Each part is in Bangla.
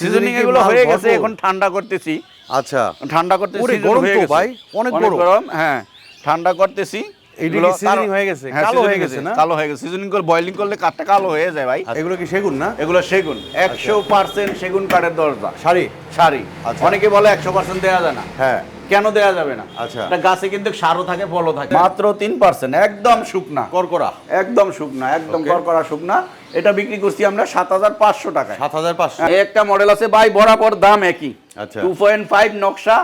সিজনিং এগুলো হয়ে গেছে এখন ঠান্ডা করতেছি। আচ্ছা। ঠান্ডা করতেছি গরম তো। ভাই, অনেক গরম। হ্যাঁ ঠান্ডা করতেছি। এগুলো সিজনিং হয়ে গেছে? হ্যাঁ, কালো হয়ে গেছে না? কালো হয়ে গেছে। সিজনিং করে বয়লিং করলে কাঠটা কালো হয়ে যায় ভাই। এগুলো কি সেগুন না? এগুলো সেগুন। একশো পার্সেন্ট সেগুন কাঠের দরজা। শাড়ি? শাড়ি। আচ্ছা। অনেকে বলে একশো পার্সেন্ট দেওয়া যায় না। হ্যাঁ। কেন দেওয়া যাবে না? আচ্ছা। এটা গাছে কিন্তু সারও থাকে ফলও থাকে। মাত্র তিন পার্সেন্ট একদম শুকনা। করকরা। একদম শুকনা একদম করকরা শুকনা। এটা বিক্রি করছি আমরা সাত হাজার পাঁচশো টাকায়। সাত হাজার পাঁচশো। একটা মডেল আছে ভাই বরাবর দাম একই। আচ্ছা। টু পয়েন্ট ফাইভ নকশা।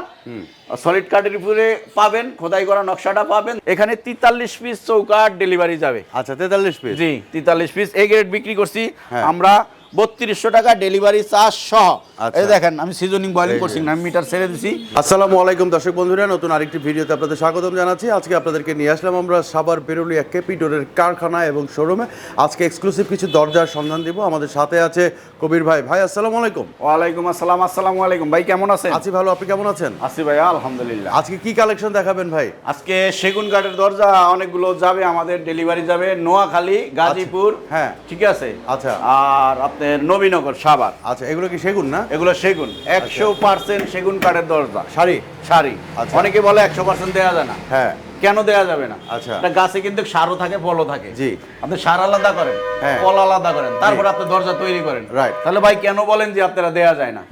সলিড কাঠের উপরে পাবেন খোদাই করা নকশাটা পাবেন। এখানে তেতাল্লিশ পিস চৌকাট ডেলিভারি যাবে। আচ্ছা তেতাল্লিশ পিস জি তেতাল্লিশ পিস এই গ্রেড বিক্রি করছি। হ্যাঁ। আমরা বত্রিশশো টাকা ডেলিভারি চার্জ সহ। আচ্ছা। এই দেখেন আমি সিজনিং বয়লিং করছি না আমি মিটার ছেড়ে দিছি। আসসালামু আলাইকুম দর্শক বন্ধুরা নতুন আরেকটি ভিডিওতে আপনাদের স্বাগতম জানাচ্ছি। আজকে আপনাদেরকে নিয়ে আসলাম আমরা সাবার বেরুলিয়া কেপিটোরের কারখানা এবং শোরুমে। আজকে এক্সক্লুসিভ কিছু দরজার সন্ধান দিব। আমাদের সাথে আছে কবির ভাই। ভাই আসসালামু আলাইকুম। ওয়ালাইকুম আসসালাম আসসালামু আলাইকুম। ভাই কেমন আছেন? আছি ভালো আপনি কেমন আছেন? আছি ভাই আলহামদুলিল্লাহ। আজকে কি কালেকশন দেখাবেন ভাই? আজকে সেগুন কাঠের দরজা অনেকগুলো যাবে আমাদের ডেলিভারি যাবে। নোয়াখালী গাজীপুর হ্যাঁ। ঠিক আছে? আচ্ছা। আর আপনার নবীনগর সাভার। আচ্ছা এগুলো কি সেগুন না? এগুলো সেগুন। একশো পার্সেন্ট সেগুন কাঠের দরজা। শাড়ি শাড়ি। আচ্ছা। অনেকে বলে একশো পার্সেন্ট দেওয়া যায় না। হ্যাঁ। কেন দেওয়া যাবে না? আচ্ছা। গাছে কিন্তু সারও থাকে ফলও থাকে। জি। আপনি সার আলাদা করেন হ্যাঁ। ফল আলাদা করেন। তারপর আপনি দরজা তৈরি করেন। Right. তাহলে ভাই কেন বলেন যে আপনারা দেওয়া যায় না?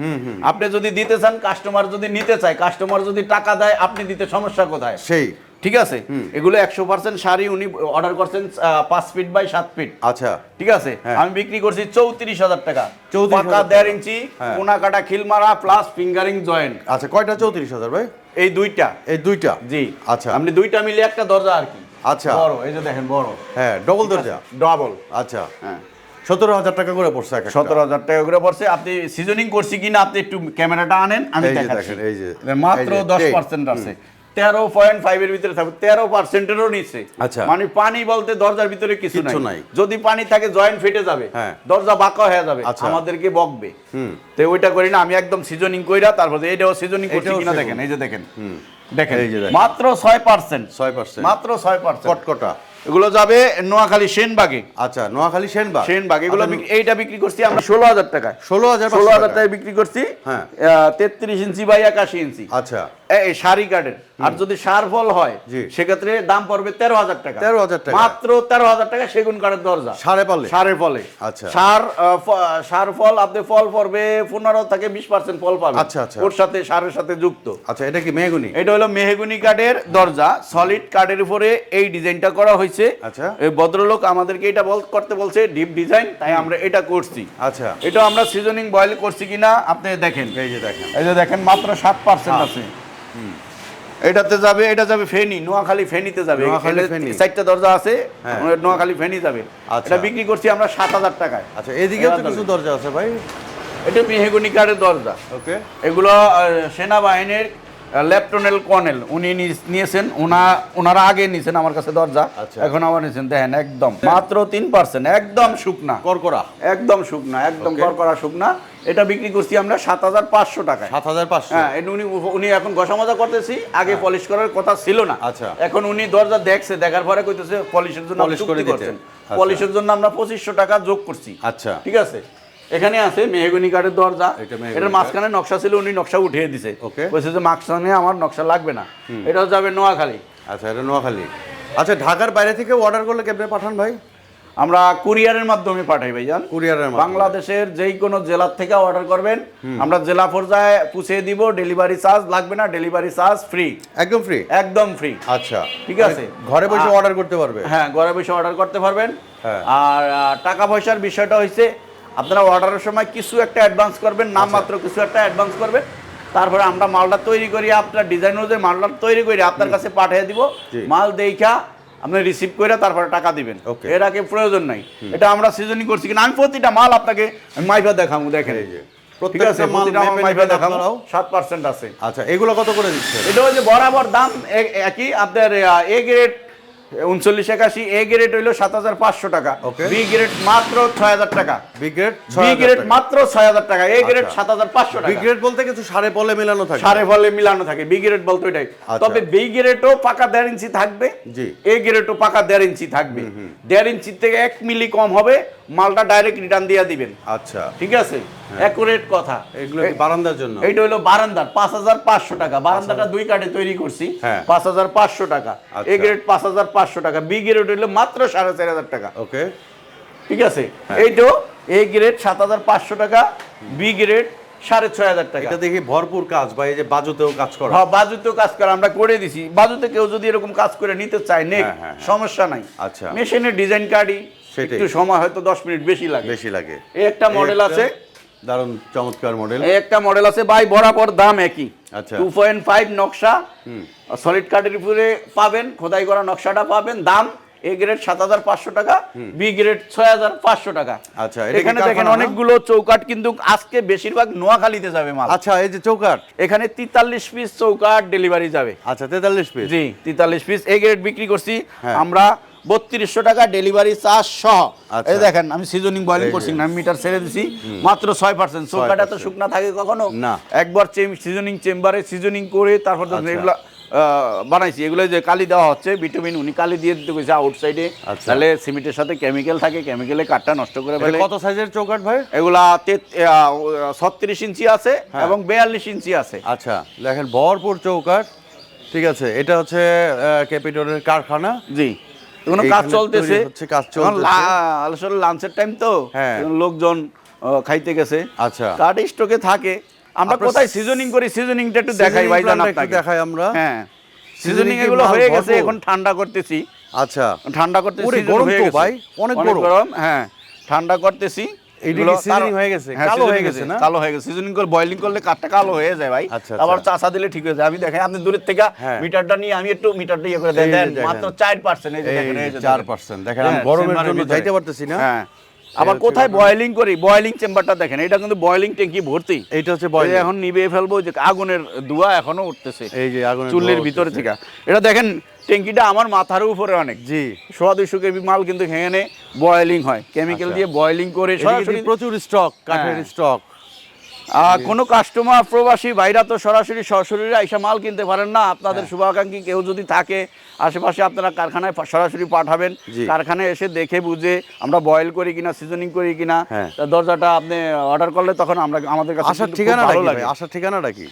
আপনি যদি দিতে চান কাস্টমার যদি নিতে চায় কাস্টমার যদি টাকা দেয় আপনি দিতে সমস্যা কোথায়? সেই। ঠিক আছে? এগুলো একশো পার্সেন্ট শাড়ি উনি অর্ডার করছেন পাঁচ ফিট বাই সাত ফিট আচ্ছা। ঠিক আছে? হ্যাঁ। আমি বিক্রি করছি চৌত্রিশ হাজার টাকা। 34,000 পাকা দেড় ইঞ্চি হ্যাঁ। কোনা কাটা খিল মারা প্লাস ফিঙ্গারিং জয়েন্ট আচ্ছা কয়টা চৌত্রিশ হাজার ভাই? এই দুইটা। এই দুইটা? জি। আচ্ছা। আপনি দুইটা মিলে একটা দরজা আর কি। আচ্ছা। বড় এই যে দেখেন বড়। হ্যাঁ ডবল দরজা? ডবল আচ্ছা। হ্যাঁ। সতেরো হাজার টাকা করে পড়ছে সতেরো হাজার টাকা করে পড়ছে। আপনি সিজনিং করছি কিনা আপনি একটু ক্যামেরাটা আনেন আমি দেখাচ্ছি। এই যে, মাত্র দশ পার্সেন্ট আছে। তেরো পয়েন্ট ভিতরে থাকবে। তেরো পার্সেন্টেরও নিচে। আচ্ছা। মানে পানি বলতে দরজার ভিতরে কিছু নাই। যদি পানি থাকে জয়েন্ট ফেটে যাবে। হ্যাঁ। দরজা বাঁকা হয়ে যাবে। আচ্ছা। আমাদেরকে বকবে। তো ওইটা করি না আমি একদম সিজনিং কইরা তারপর এটাও সিজনিং করছি কিনা দেখেন এই যে দেখেন। দেখেন মাত্র ছয় পার্সেন্ট। 6% মাত্র ছয় পার্সেন্ট। কটকটা। এগুলো যাবে নোয়াখালী সেনবাগে। আচ্ছা নোয়াখালী সেনবাগ। সেনবাগ এগুলো এইটা বিক্রি করছি আমরা ষোলো হাজার টাকায়। ষোলো হাজার ষোলো হাজার টাকায় বিক্রি করছি। হ্যাঁ। তেত্রিশ ইঞ্চি বাই একাশি ইঞ্চি। আচ্ছা। এই শাড়ি কার্ডের আর যদি সার ফল হয় সেক্ষেত্রে দাম পড়বে তেরো হাজার টাকা। 13,000 টাকা। মাত্র তেরো হাজার টাকা সেগুন কাঠের দরজা। সাড়ে পারলে সারের ফলে। আচ্ছা। সার সার ফল আপনি ফল পড়বে পনেরো থেকে বিশ পার্সেন্ট ফল পাবে আচ্ছা, আচ্ছা। ওর সাথে সারের সাথে যুক্ত। আচ্ছা এটা কি মেহগুনি? এটা হলো মেহগুনি কাঠের দরজা। সলিড কাঠের উপরে এই ডিজাইনটা করা হয়েছে। আচ্ছা। এই ভদ্রলোক আমাদেরকে এটা বল করতে বলছে ডিপ ডিজাইন তাই আমরা এটা করছি। আচ্ছা। এটা আমরা সিজনিং বয়েল করছি কিনা আপনি দেখেন। এই যে দেখেন। এই যে দেখেন মাত্র সাত পার্সেন্ট হ্যাঁ। আছে। এটাতে যাবে এটা যাবে ফেনি নোয়াখালী ফেনিতে যাবে। চারটা দরজা আছে হ্যাঁ। নোয়াখালী ফেনি যাবে। আচ্ছা। এটা বিক্রি করছি আমরা সাত হাজার টাকায়। আচ্ছা এবার কিছু দরজা আছে ভাই। এটা মেহেগুনি কাঠের দরজা। ওকে। এগুলো সেনাবাহিনীর লেফটেন্যান্ট কর্নেল উনি নিয়েছেন। ওনা ওনারা আগে নিয়েছেন আমার কাছে দরজা আচ্ছা। এখন আবার নিয়েছেন দেখেন একদম। মাত্র তিন পার্সেন্ট একদম শুকনা। করকরা একদম শুকনা একদম. করকরা শুকনা। এটা বিক্রি করছি আমরা সাত হাজার পাঁচশো টাকায়। সাত হাজার পাঁচশো? হ্যাঁ এটা উনি উনি এখন ঘষা মজা করতেছি আগে পলিশ করার কথা ছিল না। আচ্ছা। এখন উনি দরজা দেখছে দেখার পরে কইতেছে পলিশের জন্য চুক্তি করে দিতে। করছেন। আচ্ছা। পলিশের জন্য আমরা পঁচিশশো টাকা যোগ করছি। আচ্ছা। ঠিক আছে? এখানে আছে মেহগুনি কাঠের দরজা। এটা এটার মাঝখানে নকশা ছিল উনি নকশা উঠিয়ে দিছে. বলছে যে মাঝখানে আমার নকশা লাগবে না। এটাও যাবে নোয়াখালী। আচ্ছা এটা নোয়াখালী। আচ্ছা ঢাকার বাইরে থেকে অর্ডার করলে কেমনে পাঠান ভাই? আমরা কুরিয়ারের মাধ্যমে পাঠাই ভাইজান। কুরিয়ারের বাংলাদেশের যেই কোনো জেলার থেকে অর্ডার করবেন। আমরা জেলা পর্যায়ে পুষিয়ে দিব ডেলিভারি চার্জ লাগবে না ডেলিভারি চার্জ ফ্রি একদম ফ্রি একদম ফ্রি আচ্ছা। ঠিক আছে। ঘরে বসে অর্ডার করতে পারবে? হ্যাঁ ঘরে বসে অর্ডার করতে পারবেন। হ্যাঁ। আর টাকা পয়সার বিষয়টা হচ্ছে আপনারা অর্ডারের সময় কিছু একটা অ্যাডভান্স করবেন নাম আচ্ছা। মাত্র কিছু একটা অ্যাডভান্স করবেন। তারপরে আমরা মালটা তৈরি করি আপনার ডিজাইন অনুযায়ী মালটা তৈরি করি আপনার কাছে পাঠিয়ে দিব। মাল দেখা আপনি রিসিভ করে তারপরে টাকা দিবেন. এর আগে প্রয়োজন নাই। এটা আমরা সিজনিং করছি কিনা আমি প্রতিটা মাল আপনাকে মাইফা দেখাবো দেখেন। এই যে। প্রত্যেকটা মাল মাইফা দেখাবো আছে। আচ্ছা এগুলো কত করে দিচ্ছে এটা হচ্ছে বরাবর দাম একই। আপনার এ গ্রেড উনচল্লিশ একাশি এ গ্রেড হইল সাত হাজার পাঁচশো টাকা। বি গ্রেড মাত্র ছয় হাজার টাকা। বি গ্রেড বি গ্রেড মাত্র ছয় হাজার টাকা। এ গ্রেড আচ্ছা। সাত হাজার পাঁচশো বি গ্রেড বলতে কিছু সাড়ে মেলানো থাকে? সারে ফলে মিলানো থাকে। বি গ্রেড বলতে ওইটাই। আচ্ছা। তবে বি গ্রেডও পাকা দেড় ইঞ্চি থাকবে। জি। এ গ্রেডও পাকা দেড় ইঞ্চি থাকবে। দেড় ইঞ্চি থেকে এক মিলি কম হবে। মালটা ডাইরেক্ট রিটার্ন দিয়ে দিবেন। আচ্ছা। ঠিক আছে? অ্যাকুরেট কথা। এগুলো বারান্দার জন্য? হলো বারান্দার পাঁচ হাজার পাঁচশো টাকা। বারান্দাটা দুই কাঠে তৈরি করছি হ্যাঁ। পাঁচ হাজার পাঁচশো টাকা। আচ্ছা। এ গ্রেড পাঁচ হাজার পাঁচশো টাকা। বি গ্রেড হলো মাত্র সাড়ে চার হাজার টাকা। ওকে। ঠিক আছে? এইটো এ গ্রেড সাত হাজার পাঁচশো টাকা বি গ্রেড সাড়ে ছয় হাজার টাকা। এটা দেখি ভরপুর কাজ বা এই যে বাজুতেও কাজ করা। হ্যাঁ বাজুতেও কাজ করে। আমরা করে দিছি। বাজুতে কেউ যদি এরকম কাজ করে নিতে চায় নেক হ্যাঁ, হ্যাঁ, হ্যাঁ। সমস্যা নাই। আচ্ছা। মেশিনের ডিজাইন কার্ডই। একটু সময় হয়তো দশ মিনিট বেশি লাগে। বেশি লাগে। এই একটা মডেল আছে। দারুণ চমৎকার মডেল একটা মডেল আছে বাই বরাবর দাম একই। আচ্ছা। টু পয়েন্ট ফাইভ নকশা। সলিড কাঠের উপরে পাবেন খোদাই করা নকশাটা পাবেন। দাম এ গ্রেড সাত হাজার পাঁচশো টাকা বি গ্রেড ছয় হাজার পাঁচশো টাকা। আচ্ছা, এখানে দেখেন অনেকগুলো চৌকাট কিন্তু আজকে বেশিরভাগ নোয়াখালীতে যাবে মাল। আচ্ছা এই যে চৌকাট এখানে তেতাল্লিশ পিস চৌকাট ডেলিভারি যাবে। আচ্ছা তেতাল্লিশ পিস জি তেতাল্লিশ পিস এ গ্রেড বিক্রি করছি। হ্যাঁ। আমরা বত্রিশশো টাকা ডেলিভারি চার্জ সহ। আচ্ছা। এই দেখেন আমি সিজনিং বয়লিং করছি না আমি মিটার ছেড়ে দিছি মাত্র ছয় পার্সেন্ট চৌকাটা তো 6% শুকনা থাকে কখনো? না। একবার সিজনিং চেম্বারে সিজনিং করে তারপর আচ্ছা। এগুলো বানাইছি। এগুলো যে কালি দেওয়া হচ্ছে ভিটামিন উনি কালি দিয়ে দিতে কইছে আউটসাইডে আচ্ছা। তাহলে সিমেন্টের সাথে কেমিক্যাল থাকে কেমিক্যালে কাঠটা নষ্ট করে ফেলে। কত সাইজের চৌকাট ভাই? এগুলা ছত্রিশ ইঞ্চি আছে হ্যাঁ। এবং বেয়াল্লিশ ইঞ্চি আছে। আচ্ছা দেখেন ভরপুর চৌকাট ঠিক আছে এটা হচ্ছে ক্যাপিটলের কারখানা। জি। কোনো কাজ চলতেছে। কাজ আসলে লাঞ্চের টাইম তো। হ্যাঁ। লোকজন খাইতে গেছে। আচ্ছা। কার্ড স্টকে থাকে। আমরা কোথায় সিজনিং করি? সিজনিংটা একটু দেখাই ভাই আপনাকে। দেখাই আমরা। হ্যাঁ। সিজনিং এগুলো হয়ে গেছে এখন ঠান্ডা করতেছি। আচ্ছা। ঠান্ডা করতে ওরে, গরম তো ভাই, অনেক। গরম হ্যাঁ। ঠান্ডা করতেছি। তার- হয়ে গেছে? হ্যাঁ, কালো হয়ে গেছে না? কালো হয়ে গেছে সিজনিং করে বয়লিং করলে কাঠটা কালো হয়ে যায় ভাই আচ্ছা, আবার আচ্ছা। চাষা দিলে ঠিক হয়ে যায় আমি দেখেন আপনি দূরের থেকে হ্যাঁ। মিটারটা নিয়ে আমি একটু মিটারটা ইয়ে করে দেন। মাত্র চার পার্সেন্ট এই যে দেখেন চার পার্সেন্ট দেখেন হ্যাঁ, গরমের জন্য যাইতে পারতেছি না হ্যাঁ আবার কোথায় বয়লিং করি? বয়লিং চেম্বারটা দেখেন এটা কিন্তু বয়লিং ট্যাঙ্কি ভর্তি। এটা হচ্ছে বয়লিং এখন নিবে ফেলব যে আগুনের ধোঁয়া এখনও উঠতেছে। এই যে আগুনের চুল্লির ভিতর থেকে। এটা দেখেন ট্যাঙ্কিটা আমার মাথার উপরে অনেক। জি। সোয়া দুইশো কেবি মাল কিন্তু এখানে বয়লিং হয়। কেমিক্যাল আচ্ছা। দিয়ে বয়লিং করে সরাসরি প্রচুর স্টক কাঠের হ্যাঁ। স্টক আহ, কোনো কাস্টমার প্রবাসী ভাইরা তো সরাসরি সরাসরি আইসা মাল কিনতে পারেন না। আপনাদের হ্যাঁ। শুভাকাঙ্ক্ষী কেউ যদি থাকে আশেপাশে আপনারা কারখানায় সরাসরি পাঠাবেন। কারখানায় এসে দেখে বুঝে আমরা বয়েল করি কিনা সিজনিং করি কিনা হ্যাঁ। দরজাটা আপনি অর্ডার করলে তখন আমরা আমাদের কাছে আসার ঠিকানা ভালো লাগে। আসার ঠিকানাটা কি?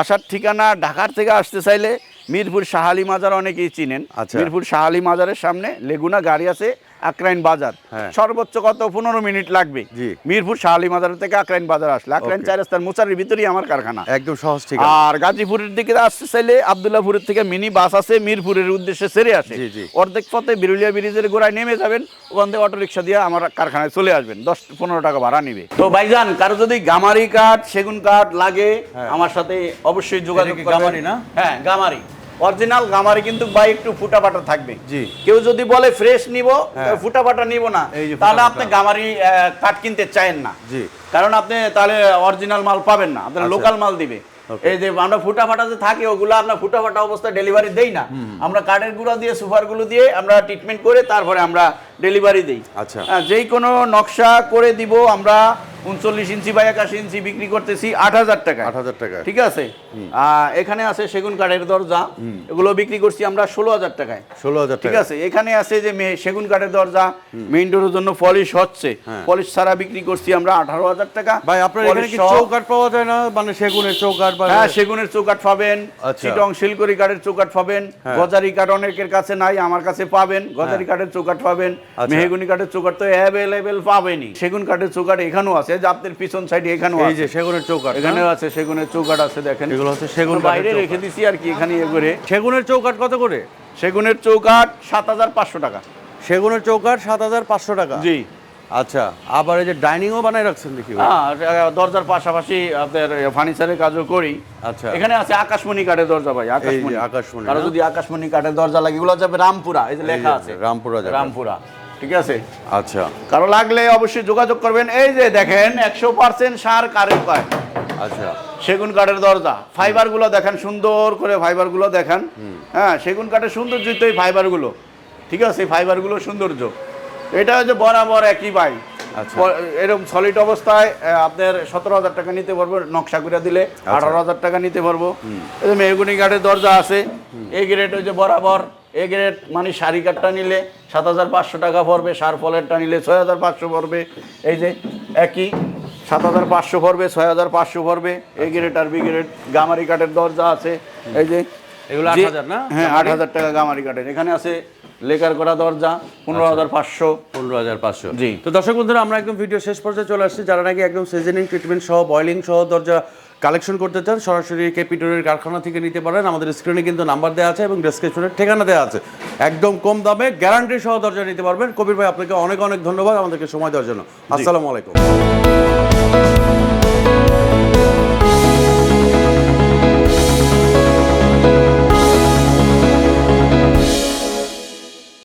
আসার ঠিকানা ঢাকার থেকে আসতে চাইলে মিরপুর শাহালি মাজার অনেকেই চিনেন। আচ্ছা। মিরপুর শাহালি মাজারের সামনে লেগুনা গাড়ি আছে। আক্রাইন বাজার। হ্যাঁ। সর্বোচ্চ কত? পনেরো মিনিট লাগবে। মিরপুর শাহালি মাজার থেকে আক্রাইন বাজার আসলে। আক্রাইন চার রাস্তার মোচারির ভিতরেই আমার কারখানা। একদম সহজ ঠিকানা। আর গাজীপুরের দিকে আসতে চাইলে আবদুল্লাপুরের থেকে মিনি বাস আছে মিরপুরের উদ্দেশ্যে সেরে আসে। অর্ধেক পথে বিরুলিয়া ব্রিজের গোড়ায় নেমে যাবেন ওখান থেকে অটো রিক্সা দিয়ে আমার কারখানায় চলে আসবেন। দশ পনেরো টাকা ভাড়া নিবে। তো ভাইজান কারও যদি গামারি কাঠ সেগুন কাঠ লাগে আমার সাথে অবশ্যই যোগাযোগ করবেন। গামারি না? হ্যাঁ গামারি। অরিজিনাল গামারি কিন্তু ভাই একটু ফুটা ফাটা থাকবে। জি। কেউ যদি বলে ফ্রেশ নিব হ্যাঁ। ফুটা ফাটা নিব না। তাহলে আপনি গামারি কাঠ কিনতে চায়েন না। জি। কারণ আপনি তাহলে অরিজিনাল মাল পাবেন না। আপনার আচ্ছা। লোকাল মাল দিবে। এই যে আমরা ফুটা ফাটা যে থাকে ওগুলো আমরা ফুটা ফাটা অবস্থায় ডেলিভারি দেই না। আমরা কাঠের গুঁড়া দিয়ে সুপারগুলো দিয়ে আমরা ট্রিটমেন্ট করে তারপরে আমরা ডেলিভারি দেই। আচ্ছা। যেই কোনো নকশা করে দিব আমরা উনচল্লিশ ইঞ্চি বা একাশি ইঞ্চি বিক্রি করতেছি আট হাজার টাকা আট হাজার টাকা ঠিক আছে? এখানে আছে সেগুন কাঠের দরজা। এগুলো বিক্রি করছি আমরা ষোলো হাজার টাকায়। ষোলো হাজার ঠিক আছে? এখানে আছে যে সেগুন কাঠের দরজা। মেইন ডোরের জন্য পলিশ হচ্ছে। হ্যাঁ। পলিশ ছাড়া বিক্রি করছি আমরা আঠারো হাজার টাকা। ভাই আপনার এখানে কি চৌকাট পাওয়া যায় না? মানে সেগুনের চৌকাট বা হ্যাঁ সেগুনের চৌকাঠ পাবেন। আচ্ছা। চিটং শিলকরি কাঠের চৌকাঠ পাবেন। হ্যাঁ। গজারি কাঠ অনেকের কাছে নাই আমার কাছে পাবেন। গজারি কাঠের চৌকাঠ পাবেন। আচ্ছা। মেহগুনি কাঠের চৌকাঠ তো অ্যাভেলেবেল পাবেনই। সেগুন কাঠের চৌকাঠ এখানেও আছে। যে আপনার পিছন সাইডে এখানেও এই যে সেগুনের চৌকাট? এখানেও আছে সেগুনের চৌকাঠ আছে দেখেন। এগুলো হচ্ছে সেগুন বাইরে রেখে দিছি আর কি এখানে ইয়ে করে। সেগুনের চৌকাট কত করে? সেগুনের চৌকাঠ সাত হাজার পাঁচশো টাকা। সেগুনের চৌকাট সাত হাজার পাঁচশো টাকা? জি। আচ্ছা আবার এই যে ডাইনিংও বানাই রাখছেন দেখি হ্যাঁ দরজার পাশাপাশি আপনার ফার্নিচারের কাজও করি। আচ্ছা। এখানে আছে আকাশমণি কাঠের দরজা ভাই আকাশমণি। আকাশমণি, না? যদি আকাশমণি কাঠের দরজা লাগে এগুলো যাবে রামপুরা এই যে লেখা আছে। রামপুরা যাবে। রামপুরা। ঠিক আছে? আচ্ছা। কারও লাগলে অবশ্যই যোগাযোগ করবেন। এই যে দেখেন একশো পার্সেন্ট সার কারেন্ট পায়। আচ্ছা। সেগুন কাঠের দরজা। ফাইবারগুলো দেখেন সুন্দর করে ফাইবারগুলো দেখেন হ্যাঁ সেগুন কাঠের সৌন্দর্যই তো এই ফাইবারগুলো ঠিক আছে ফাইবারগুলো সৌন্দর্য। এটা হচ্ছে বরাবর একই ভাই আচ্ছা। এরকম সলিড অবস্থায় আপনার সতেরো হাজার টাকা নিতে পারব নকশা করে দিলে আচ্ছা। আঠারো হাজার টাকা নিতে পারব। এই মেহগুনি কাঠের দরজা আছে। এই গ্রেড যে বরাবর এ গ্রেড মানে সারি কাঠটা নিলে সাত হাজার পাঁচশো টাকা পড়বে সার ফলেরটা নিলে ছয় হাজার পাঁচশো পড়বে। এই যে একই সাত হাজার পাঁচশো পড়বে ছয় হাজার পাঁচশো পড়বে। এ গ্রেড আর বি গ্রেড গামারি কাঠের দরজা আছে। এই যে এগুলো আট হাজার না? হ্যাঁ আট হাজার টাকা গামারি কাঠের। এখানে আছে লেকার করা দরজা পনেরো হাজার পাঁচশো। পনেরো হাজার পাঁচশো। জি। তো দর্শক বন্ধুরা আমরা একদম ভিডিও শেষ পর্যায়ে চলে আসছি। যারা নাকি একদম সিজনিং ট্রিটমেন্ট সহ বয়লিং সহ দরজা কালেকশন করতে চান সরাসরি ক্যাপিটলের কারখানা থেকে নিতে পারেন। আমাদের স্ক্রিনে কিন্তু নাম্বার দেওয়া আছে এবং ডেসক্রিপশনের ঠিকানা দেওয়া আছে। একদম কম দামে গ্যারান্টি সহ দরজা নিতে পারবেন। কবির ভাই আপনাকে অনেক অনেক ধন্যবাদ আমাদেরকে সময় দেওয়ার জন্য। আসসালামু আলাইকুম।